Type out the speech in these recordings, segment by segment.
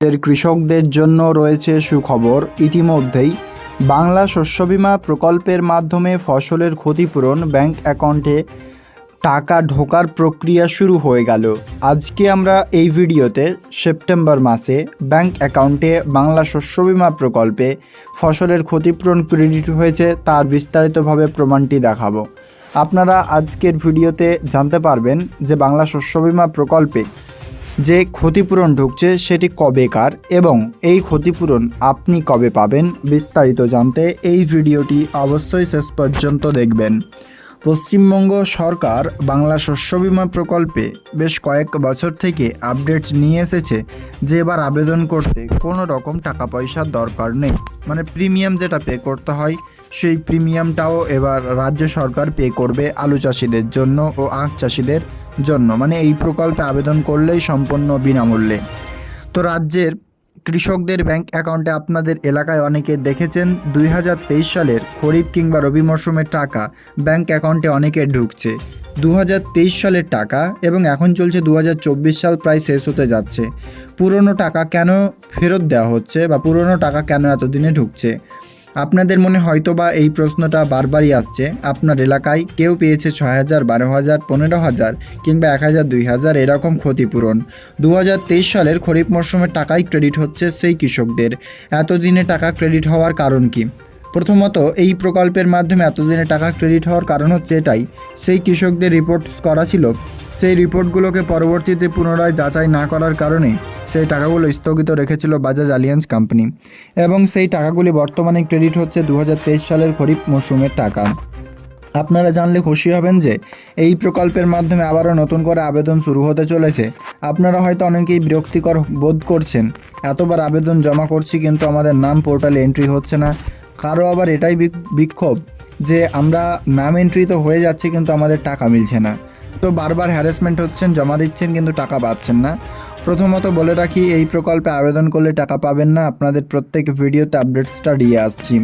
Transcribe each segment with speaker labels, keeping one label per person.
Speaker 1: এর কৃষকদের জন্য রয়েছে সুখবর। ইতিমধ্যেই বাংলা শস্য বিমা প্রকল্পের মাধ্যমে ফসলের ক্ষতিপূরণ ব্যাংক অ্যাকাউন্টে টাকা ঢোকার প্রক্রিয়া শুরু হয়ে গেল। আজকে আমরা এই ভিডিওতে সেপ্টেম্বর মাসে ব্যাংক অ্যাকাউন্টে বাংলা শস্য বিমা প্রকল্পে ফসলের ক্ষতিপূরণ ক্রেডিট হয়েছে তার বিস্তারিতভাবে প্রমাণটি দেখাবো। আপনারা আজকের ভিডিওতে জানতে পারবেন যে বাংলা শস্য বিমা প্রকল্পে যে ক্ষতিপূরণ ঢুকছে সেটি কবেকার এবং এই ক্ষতিপূরণ আপনি কবে পাবেন বিস্তারিত জানতে এই ভিডিওটি অবশ্যই শেষ পর্যন্ত দেখবেন। পশ্চিমবঙ্গ সরকার বাংলা শস্য বিমা প্রকল্পে বেশ কয়েক বছর থেকে আপডেটস নিয়ে এসেছে যে এবার আবেদন করতে কোনো রকম টাকা পয়সার দরকার নেই। মানে প্রিমিয়াম যেটা পে করতে হয়, সেই প্রিমিয়ামটাও এবার রাজ্য সরকার পে করবে আলু চাষিদের জন্য ও আখ চাষিদের জন্য মানে এই প্রকল্পে আবেদন করলেই সম্পূর্ণ বিনামূল্যে। তো রাজ্যের কৃষকদের ব্যাংক অ্যাকাউন্টে আপনাদের এলাকায় অনেকে দেখেছেন, দুই হাজার তেইশ সালের খরিফ কিংবা রবি মরশুমের টাকা ব্যাংক অ্যাকাউন্টে অনেকে ঢুকছে। দু হাজার তেইশ সালের টাকা এবং এখন চলছে দু হাজার চব্বিশ সাল প্রায় শেষ হতে যাচ্ছে। পুরনো টাকা কেন ফেরত দেওয়া হচ্ছে বা পুরনো টাকা কেন এতদিনে ঢুকছে? আপনাদের মনে হয়তোবা এই প্রশ্নটা বারবারই আসছে, আপনার এলাকায় কেউ পেয়েছে ছয় হাজার, বারো হাজার, পনেরো হাজার কিংবা এক হাজার, দুই হাজার এরকম ক্ষতিপূরণ। দু হাজার তেইশ সালের খরিফ মরশুমের টাকাই ক্রেডিট হচ্ছে সেই কৃষকদের। এতদিনে টাকা ক্রেডিট হওয়ার কারণ কি? প্রথমত, এই প্রকল্পের মাধ্যমে এতদিনে টাকা ক্রেডিট হওয়ার কারণ হচ্ছে এটাই। সেই কৃষকদের রিপোর্ট করা ছিল। সেই রিপোর্টগুলোকে পরবর্তীতে পুনরায় যাচাই না করার কারণে সেই টাকাগুলো স্থগিত রেখেছিল বাজাজ আলিয়ান্স কোম্পানি। এবং সেই টাকাগুলি বর্তমানে ক্রেডিট হচ্ছে দু হাজার তেইশ সালের খরিফ মরশুমের টাকা। আপনারা জানলে খুশি হবেন যে, এই প্রকল্পের মাধ্যমে আবারও নতুন করে আবেদন শুরু হতে চলেছে। আপনারা হয়তো অনেকেই বিরক্তিকর বোধ করছেন। এতবার আবেদন জমা করছি কিন্তু আমাদের নাম পোর্টালে এন্ট্রি হচ্ছে না। কারও আবার এটাই বিক- বিক্ষোভ যে আমরা নাম এন্ট্রি তো হয়ে যাচ্ছে কিন্তু আমাদের টাকা মিলছে না। তো বারবার হ্যারাসমেন্ট হচ্ছেন, জমা দিচ্ছেন কিন্তু টাকা পাচ্ছেন না। প্রথমত বলে রাখি, এই প্রকল্পে আবেদন করলে টাকা পাবেন না। আপনাদের প্রত্যেক ভিডিওতে আপডেটসটা দিয়ে আসছি।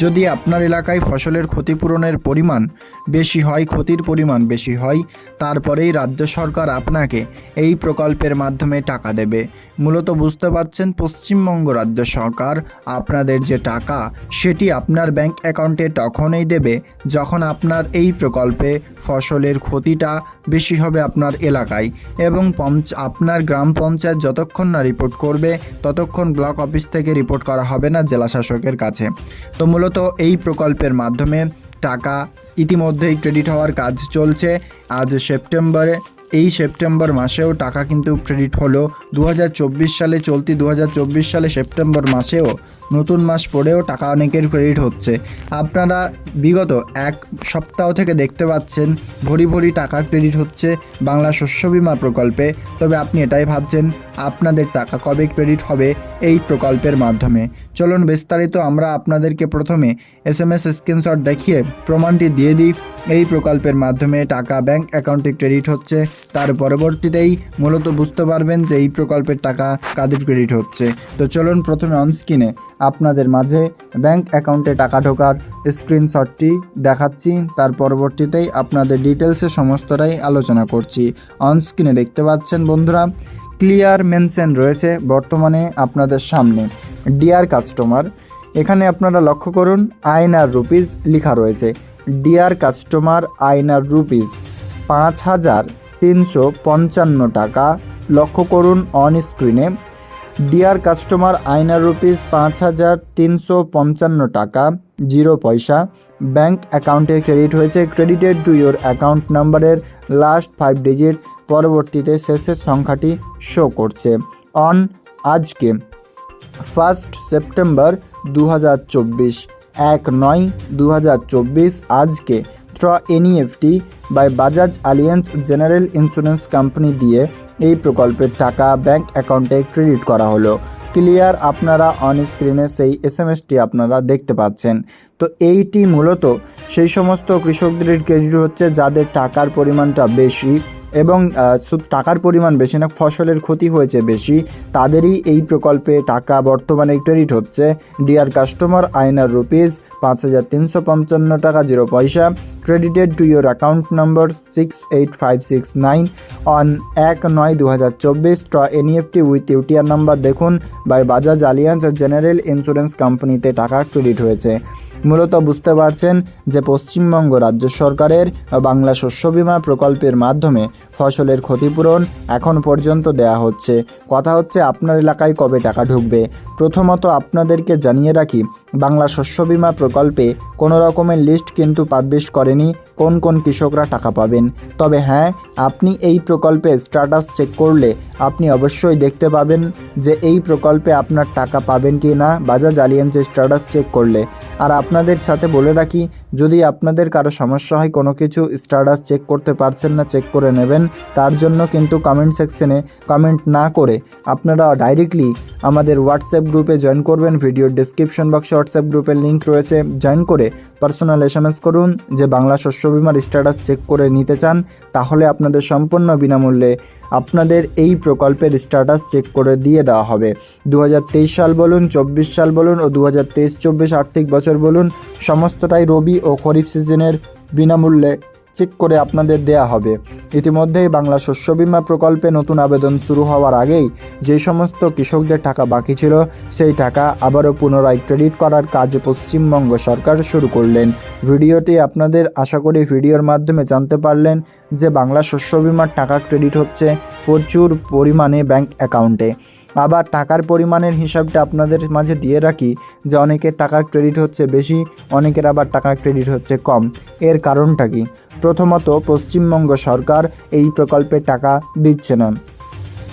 Speaker 1: যদি আপনার এলাকায় ফসলের ক্ষতিপূরণের পরিমাণ বেশি হয়, ক্ষতির পরিমাণ বেশি হয়, তারপরেই রাজ্য সরকার আপনাকে এই প্রকল্পের মাধ্যমে টাকা দেবে। মূলত বুঝতে পারছেন, পশ্চিমবঙ্গ রাজ্য সরকার আপনাদের যে টাকা, সেটি আপনার ব্যাংক অ্যাকাউন্টে তখনই দেবে যখন আপনার এই প্রকল্পে ফসলের ক্ষতিটা বেশি হবে আপনার এলাকায় এবং আপনার গ্রাম পঞ্চায়েত যতক্ষণ না রিপোর্ট করবে, ততক্ষণ ব্লক অফিস থেকে রিপোর্ট করা হবে না জেলা শাসকের কাছে। তো মূলত এই প্রকল্পের মাধ্যমে টাকা ইতিমধ্যেই ক্রেডিট হওয়ার কাজ চলছে। আজ সেপ্টেম্বরে, এই সেপ্টেম্বর মাসেও টাকা কিন্তু ক্রেডিট হলো। দু হাজার চব্বিশ সালে চলতি দু হাজার চব্বিশ সালে সেপ্টেম্বর মাসেও নতুন মাস পড়েও টাকা অনেকের ক্রেডিট হচ্ছে। আপনারা বিগত এক সপ্তাহ থেকে দেখতে পাচ্ছেন, ভরি ভরি টাকা ক্রেডিট হচ্ছে বাংলা শস্য বিমা প্রকল্পে। তবে আপনি এটাই ভাবছেন, আপনাদের টাকা কবে ক্রেডিট হবে এই প্রকল্পের মাধ্যমে? চলুন বিস্তারিত আমরা আপনাদেরকে প্রথমে এস এম এস স্ক্রিনশট দেখিয়ে প্রমাণটি দিয়ে দিই। এই প্রকল্পের মাধ্যমে টাকা ব্যাংক অ্যাকাউন্টে ক্রেডিট হচ্ছে। তার পরবর্তীতেই মূলত বুঝতে পারবেন যে এই প্রকল্পের টাকা কাদের ক্রেডিট হচ্ছে। তো চলুন প্রথমে অনস্ক্রিনে আপনাদের মাঝে ব্যাংক অ্যাকাউন্টে টাকা ঢোকার স্ক্রিনশটটি দেখাচ্ছি। তার পরবর্তীতেই আপনাদের ডিটেলসে সমস্তটাই আলোচনা করছি। অনস্ক্রিনে দেখতে পাচ্ছেন বন্ধুরা ক্লিয়ার মেনশন রয়েছে বর্তমানে আপনাদের সামনে। ডিয়ার কাস্টমার এখানে আপনারা লক্ষ্য করুন, আয়নার রুপিস লেখা রয়েছে। ডিয়ার কাস্টমার আয়নার রুপিস পাঁচ হাজার তিনশো পঞ্চান্ন টাকা। লক্ষ্য করুন অন স্ক্রিনে ডিয়ার কাস্টমার আইনার রুপিস পাঁচ হাজার তিনশো পঞ্চান্ন টাকা জিরো পয়সা। ব্যাংক অ্যাকাউন্টে ক্রেডিট হয়েছে ক্রেডিটেড টু ইয়োর অ্যাকাউন্ট নাম্বারের লাস্ট ফাইভ ডিজিট পরবর্তীতে শেষের সংখ্যাটি শো করছে। অন আজকে ফার্স্ট সেপ্টেম্বর দু হাজার চব্বিশ, এক নয় দু হাজার চব্বিশ, আজকে through NEFT by Bajaj Allianz general insurance company দিয়ে এই প্রকল্পের টাকা ব্যাংক অ্যাকাউন্টে ক্রেডিট করা হলো। ক্লিয়ার? আপনারা অন স্ক্রিনে সেই এস এম এসটি আপনারা দেখতে পাচ্ছেন। তো এইটি মূলত সেই সমস্ত কৃষকদের ক্রেডিট হচ্ছে যাদের টাকার পরিমাণটা বেশি। এবং টাকার পরিমাণ বেশি না, ফসলের ক্ষতি হয়েছে বেশি, তাদেরই এই প্রকল্পে টাকা বর্তমানে ক্রেডিট হচ্ছে। ডিয়ার কাস্টমার আইনার রুপিস পাঁচ হাজার তিনশো পঞ্চান্ন টাকা জিরো পয়সা। Credited to your account number six eight five six nine on এক নয় দু হাজার চব্বিশ through NEFT with UTR number দেখুন। By Bajaj Allianz general insurance কোম্পানিতে টাকা ক্রেডিট হয়েছে। মূলত বুঝতে পারছেন যে পশ্চিমবঙ্গ রাজ্য সরকারের বাংলা শস্য বিমা প্রকল্পের মাধ্যমে ফসলের ক্ষতিপূরণ এখন পর্যন্ত দেয়া হচ্ছে। কথা হচ্ছে, আপনার এলাকায় কবে টাকা ঢুকবে? প্রথমত আপনাদেরকে জানিয়ে রাখি, বাংলা শস্য বিমা প্রকল্পে কোনো রকমের লিস্ট কিন্তু পাবলিশ করেনি কোন কোন কৃষকরা টাকা পাবেন। তবে হ্যাঁ আপনি এই প্রকল্পে স্ট্যাটাস চেক করলে আপনি অবশ্যই দেখতে পাবেন যে এই প্রকল্পে আপনার টাকা পাবেন কি না বাজাজ আলিয়ান্সের স্ট্যাটাস চেক করলে। আর আপনাদের সাথে বলে রাখি, যদি আপনাদের কারও সমস্যা হয়, কোনো কিছু স্ট্যাটাস চেক করতে পারছেন না চেক করে নেবেন। তার জন্য কিন্তু কমেন্ট সেকশনে কমেন্ট না করে আপনারা ডাইরেক্টলি আমাদের হোয়াটসঅ্যাপ গ্রুপে জয়েন করবেন। ভিডিওর ডিসক্রিপশন বক্সে হোয়াটসঅ্যাপ গ্রুপের লিঙ্ক রয়েছে। জয়েন করে পার্সোনাল এস করুন, যে বাংলা শস্য বিমার স্ট্যাটাস চেক করে নিতে চান, তাহলে আপনাদের সম্পূর্ণ বিনামূল্যে আপনাদের এই প্রকল্পের স্ট্যাটাস চেক করে দিয়ে দেওয়া হবে। দু হাজার তেইশ সাল বলুন, চব্বিশ সাল বলুন ও দু হাজার তেইশ, চব্বিশ আর্থিক বছর বলুন, সমস্তটাই রবি ও খরিফ সিজনের বিনামূল্যে। চেক করে আপনাদের দেয়া হবে। ইতিমধ্যেই বাংলা শস্য বিমা প্রকল্পে নতুন আবেদন শুরু হওয়ার আগেই যে সমস্ত কৃষকদের টাকা বাকি ছিল, সেই টাকা আবারও পুনরায় ক্রেডিট করার কাজ পশ্চিমবঙ্গ সরকার শুরু করলেন। ভিডিওটি আপনাদের আশা করি ভিডিওর মাধ্যমে জানতে পারলেন যে বাংলা শস্য বিমার টাকা ক্রেডিট হচ্ছে প্রচুর পরিমাণে ব্যাংক অ্যাকাউন্টে। আবার টাকার পরিমাণের হিসাবটা আপনাদের মাঝে দিয়ে রাখি যে অনেকের টাকা ক্রেডিট হচ্ছে বেশি, অনেকের আবার টাকা ক্রেডিট হচ্ছে কম। এর কারণটা কি? প্রথমত, পশ্চিমবঙ্গ সরকার এই প্রকল্পে টাকা দিচ্ছে না।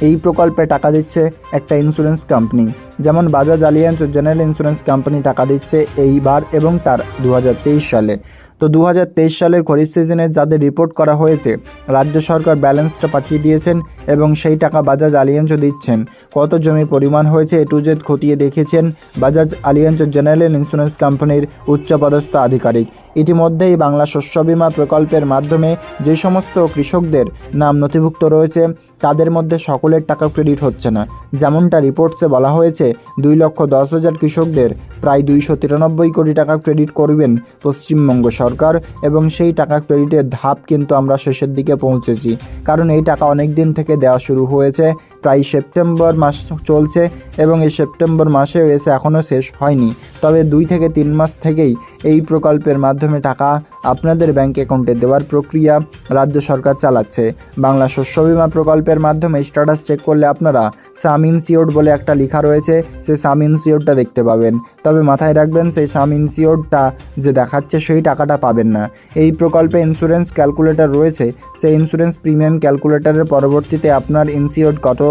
Speaker 1: এই প্রকল্পে টাকা দিচ্ছে একটা ইন্স্যুরেন্স কোম্পানি যেমন বাজাজ আলিয়ান্স ও জেনারেল ইন্স্যুরেন্স কোম্পানি টাকা দিচ্ছে এইবার এবং তার দু হাজার তেইশ সালে। তো দু হাজার তেইশ সালের খরিফ সিজনে যাদের রিপোর্ট করা হয়েছে, রাজ্য সরকার ব্যালেন্সটা পাঠিয়ে দিয়েছেন এবং সেই টাকা বাজাজ আলিয়ান্সও দিচ্ছেন। কত জমি পরিমাণ হয়েছে এ টু জেড খতিয়ে দেখেছেন বাজাজ আলিয়ান্স জেনারেল ইন্স্যুরেন্স কোম্পানির উচ্চপদস্থ আধিকারিক। ইতিমধ্যেই বাংলা শস্য বীমা প্রকল্পের মাধ্যমে যে সমস্ত কৃষকদের নাম নথিভুক্ত রয়েছে, তাদের মধ্যে সকলের টাকা ক্রেডিট হচ্ছে না। যেমনটা রিপোর্টসে বলা হয়েছে, দুই লক্ষ দশ হাজার কৃষকদের প্রায় দুইশো তিরানব্বই কোটি টাকা ক্রেডিট করবেন পশ্চিমবঙ্গ সরকার এবং সেই টাকা ক্রেডিটের ধাপ কিন্তু আমরা শেষের দিকে পৌঁছেছি। কারণ এই টাকা অনেক দিন থেকে দেওয়া শুরু হয়েছে। প্রায় সেপ্টেম্বর মাস চলছে এবং এই সেপ্টেম্বর মাসেও এসে এখনও শেষ হয়নি। তবে দুই থেকে তিন মাস থেকেই এই প্রকল্পের মাধ্যমে টাকা আপনাদের ব্যাংক অ্যাকাউন্টে দেওয়ার প্রক্রিয়া রাজ্য সরকার চালাচ্ছে। বাংলা শস্য বিমা প্রকল্পের মাধ্যমে স্ট্যাটাস চেক করলে আপনারা সাম ইনসিওর্ড বলে একটা লেখা রয়েছে, সেই সাম ইনসিওর্ডটা দেখতে পাবেন। তবে মাথায় রাখবেন, সেই সাম ইনসিওর্ডটা যে দেখাচ্ছে সেই টাকাটা পাবেন না। এই প্রকল্পে ইন্স্যুরেন্স ক্যালকুলেটর রয়েছে, সেই ইন্স্যুরেন্স প্রিমিয়াম ক্যালকুলেটরের পরবর্তীতে আপনার ইনসিওর্ড কত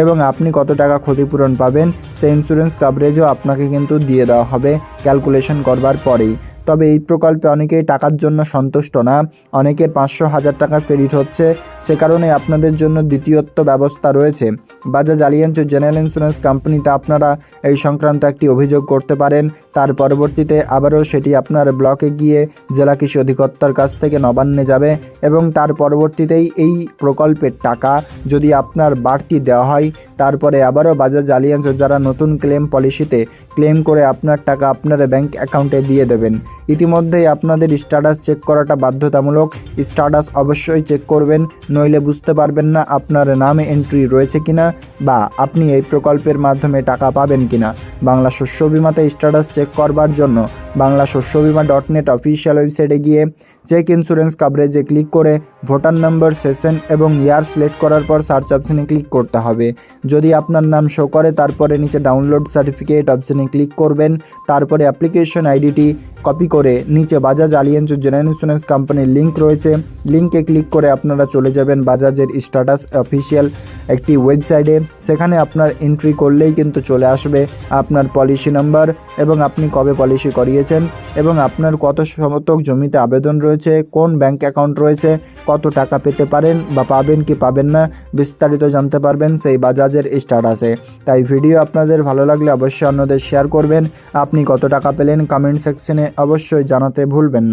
Speaker 1: এবং আপনি কত টাকা ক্ষতিপূরণ পাবেন, সেই ইন্স্যুরেন্স কাভারেজও আপনাকে কিন্তু দিয়ে দেওয়া হবে ক্যালকুলেশন করবার পরেই। তবে এই প্রকল্পে অনেকেই টাকার জন্য সন্তুষ্ট না। অনেকের পাঁচশো হাজার টাকা ক্রেডিট হচ্ছে। সে কারণে আপনাদের জন্য দ্বিতীয়ত্ব ব্যবস্থা রয়েছে। বাজাজ আলিয়ান্স জেনারেল ইন্স্যুরেন্স কোম্পানিতে আপনারা এই সংক্রান্ত একটি অভিযোগ করতে পারেন। তার পরবর্তীতে আবারও সেটি আপনার ব্লকে গিয়ে জেলা কৃষি অধিকর্তার কাছ থেকে নবান্নে যাবে এবং তার পরবর্তীতেই এই প্রকল্পের টাকা যদি আপনার বাড়তি দেওয়া হয় তারপরে আবারও বাজাজ আলিয়ান্স যারা নতুন ক্লেম পলিসিতে ক্লেম করে আপনার টাকা আপনার ব্যাংক অ্যাকাউন্টে দিয়ে দেবেন। ইতিমধ্যেই আপনাদের স্ট্যাটাস চেক করাটা বাধ্যতামূলক। স্ট্যাটাস অবশ্যই চেক করবেন, নইলে বুঝতে পারবেন না আপনার নামে এন্ট্রি রয়েছে কিনা বা আপনি এই প্রকল্পের মাধ্যমে টাকা পাবেন কিনা। বাংলা শস্য বিমাতে স্ট্যাটাস চেক করবার জন্য বাংলা শস্য বিমা ডট নেট অফিসিয়াল ওয়েবসাইটে গিয়ে চেক ইন্স্যুরেন্স কাভারেজে ক্লিক করে ভোটার নম্বর, সেশন এবং ইয়ার সিলেক্ট করার পর সার্চ অপশনে ক্লিক করতে হবে। যদি আপনার নাম শো করে, তারপরে নিচে ডাউনলোড সার্টিফিকেট অপশানে ক্লিক করবেন। তারপরে অ্যাপ্লিকেশন আইডিটি কপি করে নিচে বাজাজ আলিয়েন্স জেনারেল ইন্স্যুরেন্স কোম্পানির লিঙ্ক রয়েছে। লিঙ্কে ক্লিক করে আপনারা চলে যাবেন বাজাজের স্ট্যাটাস অফিসিয়াল একটি ওয়েবসাইটে সেখানে আপনার এন্ট্রি করলেই কিন্তু চলে আসবে আপনার পলিসি নাম্বার এবং আপনি কবে পলিসি করিয়েছেন এবং আপনার কত শতক জমিতে আবেদন রয়েছে, কোন ব্যাঙ্ক অ্যাকাউন্ট রয়েছে কত টাকা পেতে পারেন বা পাবেন কি পাবেন না, বিস্তারিত জানতে পারবেন সেই বাজাজের স্ট্যাটাসে তাই ভিডিও আপনাদের ভালো লাগলে অবশ্যই অন্যদের শেয়ার করবেন। আপনি কত টাকা পেলেন কমেন্ট সেকশনে অবশ্যই জানাতে ভুলবেন না।